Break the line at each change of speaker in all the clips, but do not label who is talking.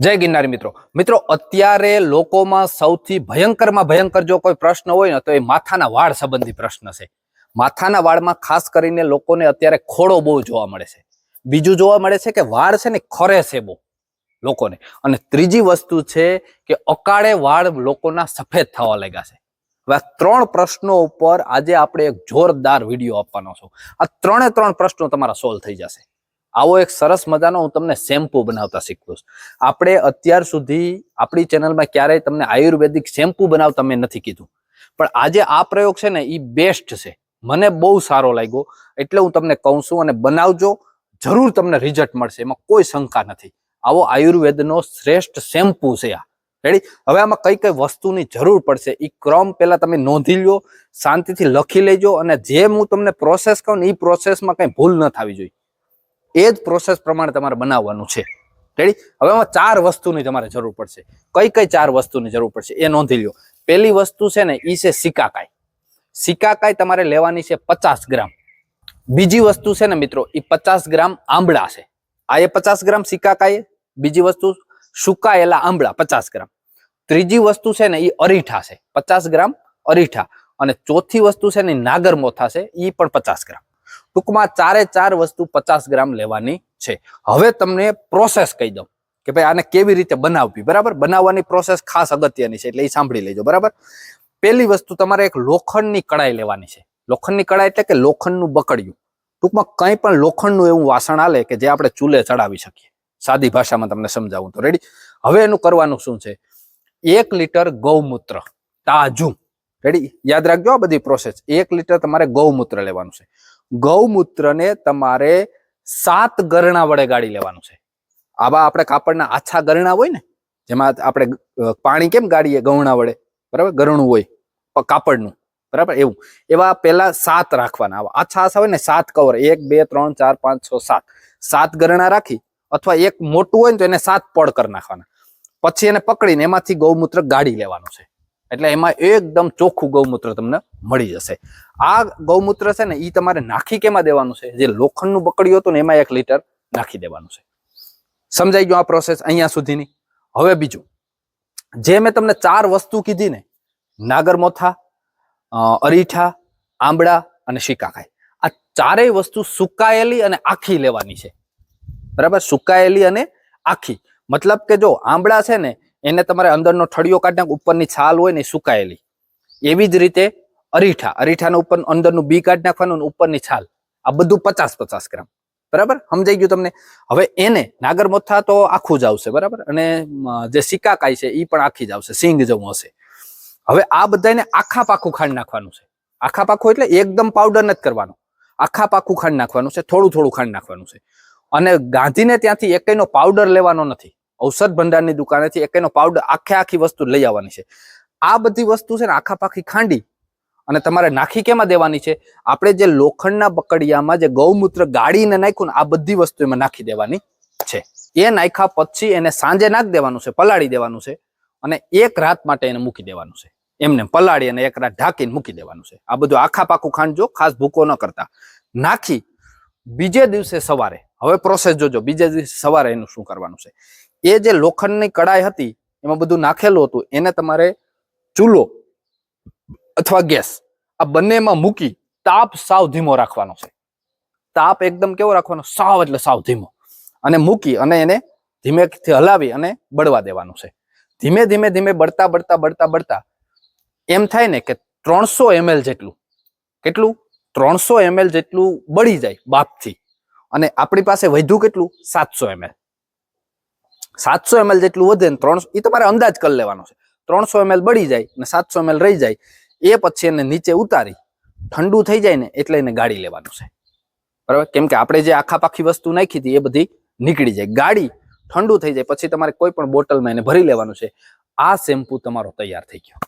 જય ગિરનારી મિત્રો. મિત્રો, અત્યારે લોકોમાં સૌથી ભયંકરમાં ભયંકર જો કોઈ પ્રશ્ન હોય ને, તો એ માથાના વાળ સંબંધી પ્રશ્ન છે. માથાના વાળમાં ખાસ કરીને લોકોને અત્યારે ખોડો બહુ જોવા મળે છે. બીજું જોવા મળે છે કે વાળ છે ને, ખરે છે બહુ લોકોને. અને ત્રીજી વસ્તુ છે કે અકાળે વાળ લોકોના સફેદ થવા લાગ્યા છે. હવે ત્રણ પ્રશ્નો ઉપર આજે આપણે એક જોરદાર વીડિયો આપવાનો છું. આ ત્રણે ત્રણ પ્રશ્નો તમારા સોલ્વ થઈ જશે. આવો એક સરસ મજાનો હું તમને શેમ્પુ બનાવતા શીખવું આપણે અત્યાર સુધી આપણી ચેનલમાં ક્યારેય તમને આયુર્વેદિક શેમ્પુ બનાવતા મેં નથી કીધું. પણ આજે આ પ્રયોગ છે ને એ બેસ્ટ છે. મને બહુ સારો લાગ્યો. એટલે હું તમને કહું છું અને બનાવજો. જરૂર તમને રિઝલ્ટ મળશે. એમાં કોઈ શંકા નથી. આવો આયુર્વેદનો શ્રેષ્ઠ શેમ્પુ છે આ. રેડી હવે આમાં કઈ કઈ વસ્તુની જરૂર પડશે? એ ક્રમ પહેલા તમે નોંધી લો શાંતિથી લખી લેજો અને જેમ હું તમને પ્રોસેસ કહું ને એ પ્રોસેસમાં કંઈ ભૂલ ન થવી જોઈએ. એ જ પ્રોસેસ પ્રમાણે તમારે બનાવવાનું છે. રેડી હવે આમાં ચાર વસ્તુની તમારે જરૂર પડશે. કઈ કઈ ચાર વસ્તુની જરૂર પડશે એ નોંધી લ્યો. પહેલી વસ્તુ છે ને એ છે સિકાકાઈ સિકાકાઈ તમારે લેવાની છે પચાસ ગ્રામ. બીજી વસ્તુ છે ને મિત્રો એ પચાસ ગ્રામ આંબળા છે. આ એ પચાસ ગ્રામ સિકાકાઈ બીજી વસ્તુ સુકાયેલા આંબળા, પચાસ ગ્રામ. ત્રીજી વસ્તુ છે ને એ અરીઠા છે. પચાસ ગ્રામ અરીઠા. અને ચોથી વસ્તુ છે ને નાગર મોથા છે એ પણ પચાસ ગ્રામ. ટૂંકમાં ચારે ચાર વસ્તુ પચાસ ગ્રામ લેવાની છે. હવે તમને પ્રોસેસ કહી દઉં કે ભાઈ આને કેવી રીતે બનાવવી, બરાબર? બનાવવાની પ્રોસેસ ખાસ અગત્યની છે, એટલે એ સાંભળી લેજો, બરાબર? પહેલી વસ્તુ તમારે એક લોખંડની કડાઈ લેવાની છે. લોખંડની કડાઈ એટલે કે લોખંડનું બકડિયું. ટૂંકમાં કંઈ પણ લોખંડનું એવું વાસણ આલે કે જે આપણે ચૂલે ચડાવી શકીએ. સાદી ભાષામાં તમને સમજાવું તો. રેડી હવે એનું કરવાનું શું છે? એક લીટર ગૌમૂત્ર, તાજું. રેડી યાદ રાખજો આ બધી પ્રોસેસ એક લીટર તમારે ગૌમૂત્ર લેવાનું છે. ગૌમૂત્રને તમારે સાત ગરણા વડે ગાળી લેવાનું છે. આવા આપણે કાપડના આછા ગરણા હોય ને, જેમાં આપણે પાણી કેમ ગાળીએ ગૌણા વડે? બરાબર? ગરણું હોય કાપડનું. બરાબર? એવું. એવા પેલા સાત રાખવાના. આવા આછા આછા હોય ને, સાત કવર. એક, બે, ત્રણ, ચાર, પાંચ, છ, સાત. સાત ગરણા રાખી અથવા એક મોટું હોય ને તો એને સાત પડ કરી નાખવાના. પછી એને પકડીને એમાંથી ગૌમૂત્ર ગાળી લેવાનું છે. એટલે એમાં એકદમ ચોખ્ખું ગૌમૂત્ર તમને મળી જશે. આ ગૌમૂત્ર છે ને એ તમારે નાખી કેમાં દેવાનું છે? જે લોખંડનું બકડ્યું હતું ને, એમાં એક લીટર નાખી દેવાનું છે. સમજાઈ ગયું આ પ્રોસેસ અહીંયા સુધીની? હવે બીજું, જે મેં તમને ચાર વસ્તુ કીધી ને, નાગરમોથા અરીઠા, આંબળા અને શિકાકાઈ, આ ચારેય વસ્તુ સુકાયેલી અને આખી લેવાની છે. બરાબર? સુકાયેલી અને આખી. મતલબ કે જો આંબળા છે ને એને તમારે અંદરનો ઠળિયો કાઢી નાખ, ઉપરની છાલ હોય ને સુકાયેલી. એવી જ રીતે અરીઠા, અરીઠાનો ઉપર અંદરનું બી કાઢી નાખવાનું ઉપરની છાલ. આ બધું પચાસ પચાસ ગ્રામ. બરાબર? સમજાઈ ગયું તમને? હવે એને નાગરમોથા તો આખું જ આવશે, બરાબર? અને જે જે સિકાકાઈ છે એ પણ આખી જ આવશે, સિંગ જેવું હશે. હવે આ બધાને આખા પાખું ખાંડ નાખવાનું છે. આખા પાખું એટલે એકદમ પાવડર નથી કરવાનો. આખા પાખું ખાંડ નાખવાનું છે થોડું થોડું ખાંડ નાખવાનું છે. અને ગાંધીને ત્યાંથી એકનો પાવડર લેવાનો નથી. ઔષધ ભંડારની દુકાનેથી એકેયનો પાવડર આખે આખી વસ્તુ લઈ આવવાની છે. આ બધી વસ્તુ છે ને આખા પાખી ખાંડી અને તમારે નાખી કેમાં દેવાની છે? આપણે જે લોખંડના બકડિયામાં જે ગૌમૂત્ર ગાળીને નાખ્યું ને આ બધી વસ્તુ એમાં નાખી દેવાની છે. એ નાખ્યા પછી એને સાંજે નાખી દેવાનું છે, પલાળી દેવાનું છે અને એક રાત માટે એને મૂકી દેવાનું છે. એમને પલાળી અને એક રાત ઢાંકીને મૂકી દેવાનું છે. આ બધું આખા પાકું ખાંડજો ખાસ ભૂકો ન કરતા. નાખી બીજે દિવસે સવારે. હવે પ્રોસેસ જોજો. બીજે દિવસે સવારે એનું શું કરવાનું છે? એ જે લોખંડની કડાઈ હતી, એમાં બધું નાખેલું હતું, એને તમારે ચૂલો અથવા ગેસ આ બંનેમાં મૂકી તાપ સાવ ધીમો રાખવાનો છે. તાપ એકદમ કેવો રાખવાનો? સાવ એટલે સાવ ધીમો. અને મૂકી અને એને ધીમેથી હલાવી અને બળવા દેવાનું છે. ધીમે ધીમે ધીમે બળતા બળતા બળતા બળતા એમ થાય ને કે ત્રણસો એમએલ જેટલું. કેટલું? ત્રણસો એમએલ જેટલું બળી જાય બાપથી. અને આપણી પાસે વધ્યું કેટલું? સાતસો એમએલ સાતસો એમએલ જેટલું વધે ને ત્રણસો એ તમારે અંદાજ કરી લેવાનો છે. ત્રણસો એમએલ બળી જાય અને સાતસો એમએલ રહી જાય, એ પછી એને નીચે ઉતારી, ઠંડુ થઈ જાય ને એટલે એને ગાળી લેવાનું છે. બરાબર? કેમ કે આપણે જે આખા પાખી વસ્તુ નાખી હતી, એ બધી નીકળી જાય. ગાડી ઠંડુ થઈ જાય, પછી તમારે કોઈ પણ બોટલમાં એને ભરી લેવાનું છે. આ શેમ્પુ તમારો તૈયાર થઈ ગયો.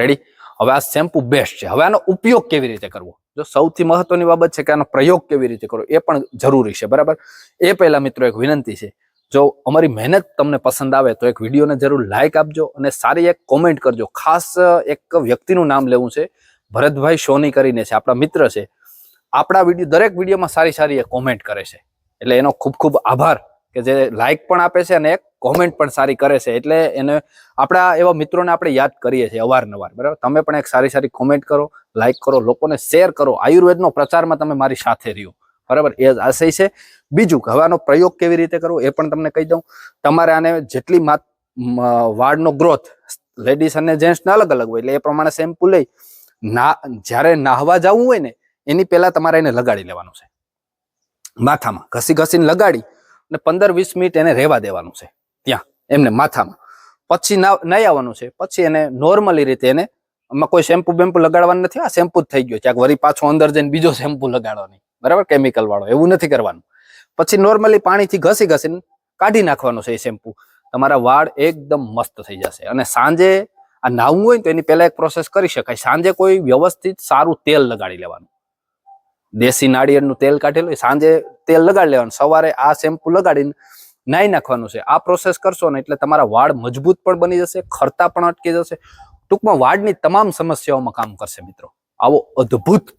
રેડી હવે આ શેમ્પુ બેસ્ટ છે. હવે આનો ઉપયોગ કેવી રીતે કરવો? જો સૌથી મહત્વની બાબત છે કે આનો પ્રયોગ કેવી રીતે કરો એ પણ જરૂરી છે, બરાબર? એ પહેલા મિત્રો એક વિનંતી છે, જો અમારી મહેનત તમને પસંદ આવે તો એક વિડીયોને જરૂર લાઈક આપજો અને સારી એક કોમેન્ટ કરજો. ખાસ, એક વ્યક્તિનું નામ લેવું છે, ભરતભાઈ સોની કરીને છે, આપણા મિત્ર છે. આપણા વીડિયો, દરેક વિડીયોમાં સારી સારી એક કોમેન્ટ કરે છે. એટલે એનો ખૂબ ખૂબ આભાર. કે જે લાઇક પણ આપે છે અને એક કોમેન્ટ પણ સારી કરે છે. એટલે એને આપણા એવા મિત્રોને આપણે યાદ કરીએ છીએ અવારનવાર, બરાબર? તમે પણ એક સારી સારી કોમેન્ટ કરો લાઇક કરો, લોકોને શેર કરો. આયુર્વેદનો પ્રચારમાં તમે મારી સાથે રહ્યો, બરાબર? એ આશય છે. બીજું હવાનો પ્રયોગ કેવી રીતે કરવો એ પણ તમને કહી દઉં. તમારે આને જેટલી માત વાળનો ગ્રોથ લેડીઝ અને જેન્ટ્સને અલગ અલગ હોય, એટલે એ પ્રમાણે શેમ્પુ લઈ, ના, જ્યારે નાહવા જવું હોય ને, એની પહેલાં તમારે એને લગાડી લેવાનું છે. માથામાં ઘસી ઘસીને લગાડી અને પંદર વીસ મિનિટ એને રહેવા દેવાનું છે. ત્યાં, એમને માથામાં. પછી નહીં આવવાનું છે. પછી એને નોર્મલી રીતે એને આમાં કોઈ શેમ્પુ બેમ્પુ લગાડવાનું નથી. આ શેમ્પુ જ થઈ ગયો. ક્યાંક વળી પાછો અંદર જઈને બીજો શેમ્પુ લગાડવાની. બરાબર? કેમિકલ વાળો. એવું નથી કરવાનું. પછી નોર્મલી પાણીથી ઘસી ઘસીને કાઢી નાખવાનું છે એ શેમ્પુ તમારા વાળ એકદમ મસ્ત થઈ જશે. અને સાંજે આ નાવું હોય ને તો એની પહેલા એક પ્રોસેસ કરી શકાય. સાંજે કોઈ વ્યવસ્થિત સારું તેલ લગાડી લેવાનું. દેશી નાળિયેરનું તેલ કાઢેલું સાંજે તેલ લગાડી લેવાનું, સવારે આ શેમ્પુ લગાડીને નાહી નાખવાનું છે. આ પ્રોસેસ કરશો ને એટલે તમારા વાળ મજબૂત પણ બની જશે, ખરતા પણ અટકી જશે. ટૂંકમાં વાળની તમામ સમસ્યાઓમાં કામ કરશે મિત્રો. આવો અદ્ભુત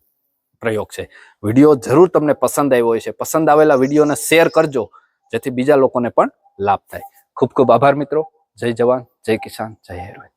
પ્રયોગ છે. વીડિયો જરૂર તમને પસંદ આવ્યો હોય છે. પસંદ આવેલા વિડીયોને શેર કરજો, જેથી બીજા લોકોને પણ લાભ થાય. ખૂબ ખૂબ આભાર મિત્રો. જય જવાન, જય કિસાન, જય આયુર્વેદ